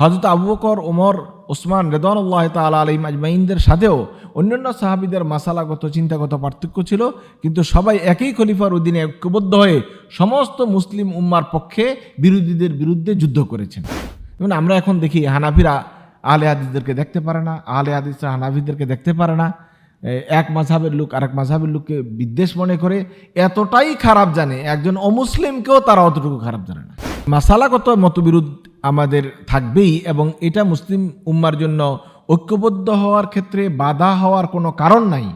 হজরত আবু বকর, ওমর, ওসমান রেদনুল্লাহ তাল আলিম আজমাইনদের সাথেও অন্যান্য সাহাবিদের মাসালাগত, চিন্তাগত পার্থক্য ছিল। কিন্তু সবাই একই খলিফার অধীনে ঐক্যবদ্ধ হয়ে সমস্ত মুসলিম উম্মার পক্ষে বিরোধীদের বিরুদ্ধে যুদ্ধ করেছেন। যেমন আমরা এখন দেখি, হানাফিরা আলে হাদিসদেরকে দেখতে পারে না আলে হাদিসরা হানাফিদেরকে দেখতে পারে না। এক মাঝহাবের লোক আরেক মাঝহাবের লোককে বিদ্বেষ মনে করে, এতটাই খারাপ জানে, একজন অমুসলিমকেও তারা অতটুকু খারাপ জানে না। মাসালাগত মতবিরোধ আমাদের থাকবেই এবং এটা মুসলিম উম্মার জন্য ঐক্যবদ্ধ হওয়ার ক্ষেত্রে বাধা হওয়ার কোনো কারণ নাই।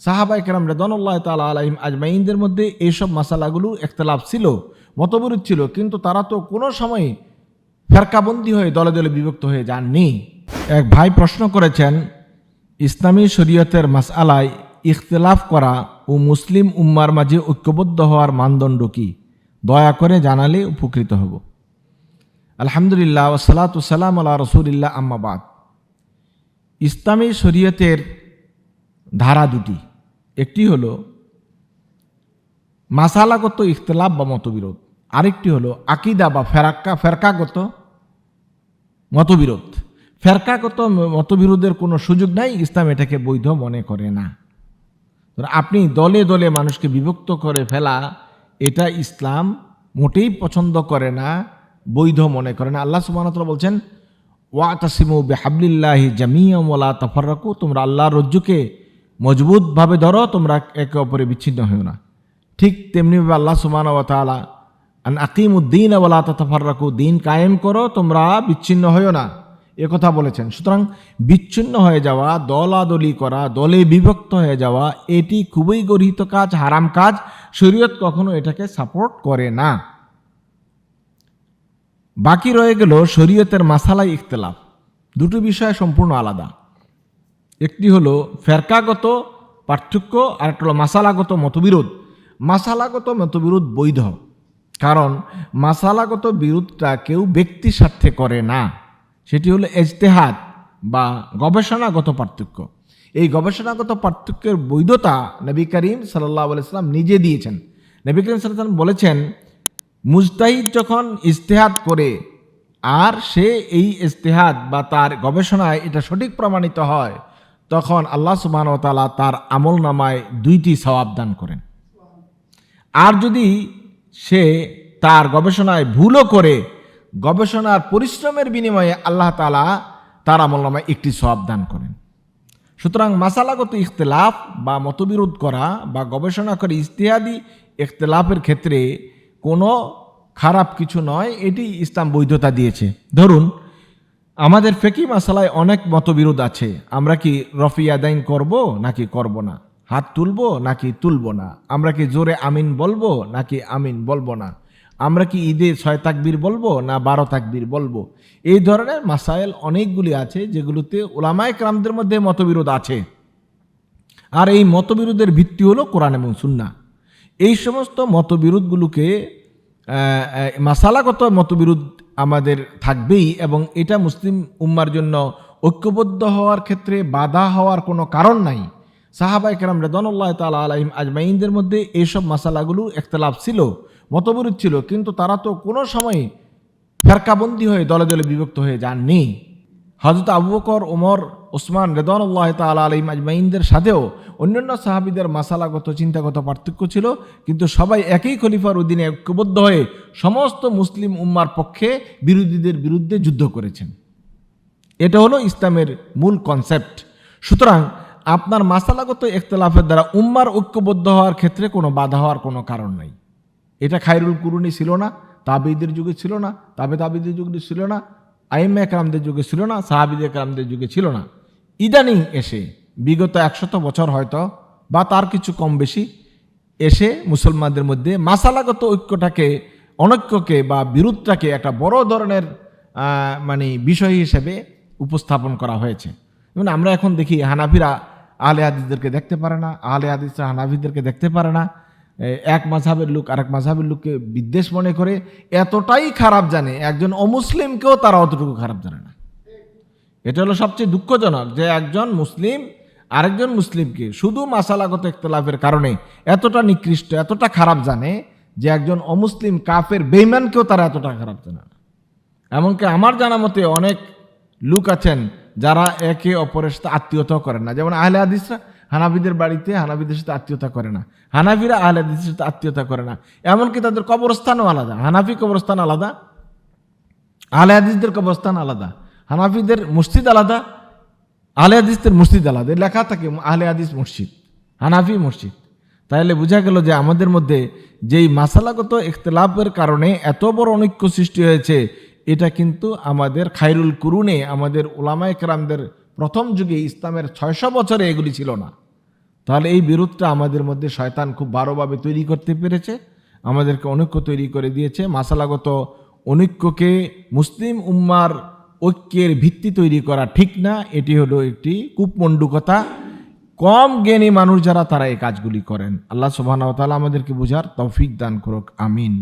সাহাবাই কেরাম রেদনুল্লাহ তালা আলহিম আজমাইনদের মধ্যে এইসব মাসালাগুলো একতলাফ ছিল, মতবিরোধ ছিল, কিন্তু তারা তো কোনো সময় ফেরকাবন্দি হয়ে দলে দলে বিভক্ত হয়ে যাননি। এক ভাই প্রশ্ন করেছেন, ইসলামী শরীয়তের মাসআলায় ইখতলাফ করা ও মুসলিম উম্মার মাঝে ঐক্যবদ্ধ হওয়ার মানদণ্ড কি? দয়া করে জানালে উপকৃত হব। আলহামদুলিল্লাহ ওসালাত সালাম আল্লাহ রসুলিল্লাহ আম্মাবাদ ইসলামী শরীয়তের ধারা দুটি। একটি হল মাসালাগত ইখতলাফ বা মতবিরোধ। আরেকটি হলো আকিদা বা ফেরাক্কা ফেরকাগত মতবিরোধ। ফেরকাগত মতবিরোধের কোনো সুযোগ নাই, ইসলাম এটাকে বৈধ মনে করে না। আপনি দলে দলে মানুষকে বিভক্ত করে ফেলা, এটা ইসলাম মোটেই পছন্দ করে না। বৈধ মনে করেন আল্লাহ সুবাহতলা বলছেন ওয়া তাসিমু বেহাবলিল্লাহি জামিয়া ওলা তফাররাকু। তোমরা আল্লাহর রজ্জুকে মজবুতভাবে ধরো, তোমরা একে অপরে বিচ্ছিন্ন হও না। ঠিক তেমনিভাবে আল্লাহ ও তালা আন আকিম উদ্দিন ওলা তফাররাকু দিন কায়েম করো, তোমরা বিচ্ছিন্ন হও না। এ কথা বলেছেন। সুতরাং বিচ্ছিন্ন হয়ে যাওয়া, দলাদলি করা, দলে বিভক্ত হয়ে যাওয়া, এটি খুবই গর্হিত কাজ, হারাম কাজ। শরীয়ত কখনো এটাকে সাপোর্ট করে না। বাকি রয়ে গেল শরীয়তের মাসালাই ইখতলাফ। দুটো বিষয় সম্পূর্ণ আলাদা। একটি হলো ফেরকাগত পার্থক্য, আর একটা হলো মাসালাগত মতবিরোধ। মাসালাগত মতবিরোধ বৈধ, কারণ মাসালাগত বিরোধটা কেউ ব্যক্তি স্বার্থে করে না। সেটি হলো এজতেহাদ বা গবেষণাগত পার্থক্য। এই গবেষণাগত পার্থক্যের বৈধতা নবী করিম সাল্লাহ আলাইসাল্লাম নিজে দিয়েছেন। নবী করিম সাল্লাম বলেছেন মুজতাহিদ যখন ইজতেহাদ করে, আর সে এই ইজতেহাদ বা তার গবেষণায় এটা সঠিক প্রমাণিত হয়, তখন আল্লাহ সুবাহ তালা তার আমল নামায় দুইটি সওয়াব দান করেন। আর যদি সে তার গবেষণায় ভুলও করে, গবেষণার পরিশ্রমের বিনিময়ে আল্লাহ তালা তার আমল নামায় একটি সওয়াব দান করেন। সুতরাং মাসালাগত ইখতলাফ বা মতবিরোধ করা বা গবেষণা করে ইস্তেহাদি ইখতলাফের ক্ষেত্রে কোনো খারাপ কিছু নয়, এটি ইসলাম বৈধতা দিয়েছে। ধরুন, আমাদের ফেকি মাসালায় অনেক মতবিরোধ আছে। আমরা কি রফি আদাইন করব নাকি করব না? হাত তুলবো নাকি তুলবো না? আমরা কি জোরে আমিন বলব নাকি আমিন বলব না? আমরা কি ঈদে ছয় তাকবীর বলব না বারো তাকবীর বলব? এই ধরনের মাসাইল অনেকগুলি আছে যেগুলোতে ওলামায় ক্রামদের মধ্যে মতবিরোধ আছে। আর এই মতবিরোধের ভিত্তি হলো কোরআন এবং সুন্না এই সমস্ত মতবিরোধগুলোকে মাসালাগত মতবিরোধ আমাদের থাকবেই এবং এটা মুসলিম উম্মার জন্য ঐক্যবদ্ধ হওয়ার ক্ষেত্রে বাধা হওয়ার কোনো কারণ নাই। সাহাবাই কেরাম রেদনুল্লাহ তালা আলহিম আজমাইনদের মধ্যে এইসব মশালাগুলো একতলাফ ছিল, মতবিরোধ ছিল, কিন্তু তারা তো কোনো সময় ফেরকাবন্দি হয়ে দলে দলে বিভক্ত হয়ে যাননি। হজরত আবু বকর, ওমর ওসমান রেদনুল্লাহ তালা আলিম আজমাইনদের সাথেও অন্যান্য সাহাবিদের মাসালাগত, চিন্তাগত পার্থক্য ছিল। কিন্তু সবাই একই খলিফার অধীনে ঐক্যবদ্ধ হয়ে সমস্ত মুসলিম উম্মার পক্ষে বিরোধীদের বিরুদ্ধে যুদ্ধ করেছেন। এটা হলো ইসলামের মূল কনসেপ্ট সুতরাং আপনার মাসালাগত ইখতলাফের দ্বারা উম্মার ঐক্যবদ্ধ হওয়ার ক্ষেত্রে কোনো বাধা হওয়ার কোনো কারণ নাই। এটা খায়রুল কুরুনি ছিল না তাবিদের যুগে ছিল না, তাবে তাবিদের যুগে ছিল না আইমা একরামদের যুগে ছিল না সাহাবিদ একরামদের যুগে ছিল না। ইদানিং এসে, বিগত একশত বছর হয়তো, বা তার কিছু কম বেশি, এসে মুসলমানদের মধ্যে মাসালাগত ঐক্যটাকে, অনৈক্যকে বা বিরোধটাকে একটা বড় ধরনের মানে বিষয় হিসেবে উপস্থাপন করা হয়েছে। যেমন আমরা এখন দেখি, হানাফিরা আলে হাদিসদেরকে দেখতে পারে না আলে হাদিসরা হানাফিদেরকে দেখতে পারে না। এক মাঝাবের লোক আরেক মাঝহাবের লোককে বিদ্বেষ মনে করে, এতটাই খারাপ জানে, একজন অমুসলিমকেও তারা অতটুকু খারাপ জানে না। এটা হলো সবচেয়ে দুঃখজনক যে একজন মুসলিম আরেকজন মুসলিমকে শুধু মাসালাগত ইখতলাফের কারণে এতটা নিকৃষ্ট, এতটা খারাপ জানে যে একজন অমুসলিম কাফের বেইমানকেও তারা এতটা খারাপ জানে এমনকি আমার জানা মতে অনেক লোক আছেন যারা একে অপরের সাথে আত্মীয়তাও করেন না। যেমন আহলে হাদিসরা হানাফিদের বাড়িতে হানাফিদের সাথে আত্মীয়তা করে না। হানাফিরা আহলে হাদিসের সাথে আত্মীয়তা করে না। এমনকি তাদের কবরস্থানও আলাদা। হানাফি কবরস্থান আলাদা, আহলে হাদিসদের কবরস্থান আলাদা। হানাফিদের মসজিদ আলাদা, আহলে হাদিসদের মসজিদ আলাদা। লেখা থাকে আহলে হাদিস মসজিদ, হানাফি মসজিদ। তাহলে বোঝা গেল যে আমাদের মধ্যে যেই মাসালাগত ইখতলাফের কারণে এত বড় অনৈক্য সৃষ্টি হয়েছে, এটা কিন্তু আমাদের খাইরুল কুরুনে, আমাদের ওলামা একরামদের প্রথম যুগে ইসলামের ছয়শো বছরে এগুলি ছিল না। তাহলে এই বিরোধটা আমাদের মধ্যে শয়তান খুব বারোভাবে তৈরি করতে পেরেছে, আমাদেরকে অনৈক্য তৈরি করে দিয়েছে। মাসালাগত অনৈক্যকে মুসলিম উম্মার ঐক্যের ভিত্তি তৈরি করা ঠিক না, এটি হলো একটি কূপমণ্ডুকতা। কম জ্ঞানী মানুষ যারা, তারা এই কাজগুলি করেন। আল্লাহ সুবাহ আমাদেরকে বোঝার তৌফিক দান করুক, আমিন।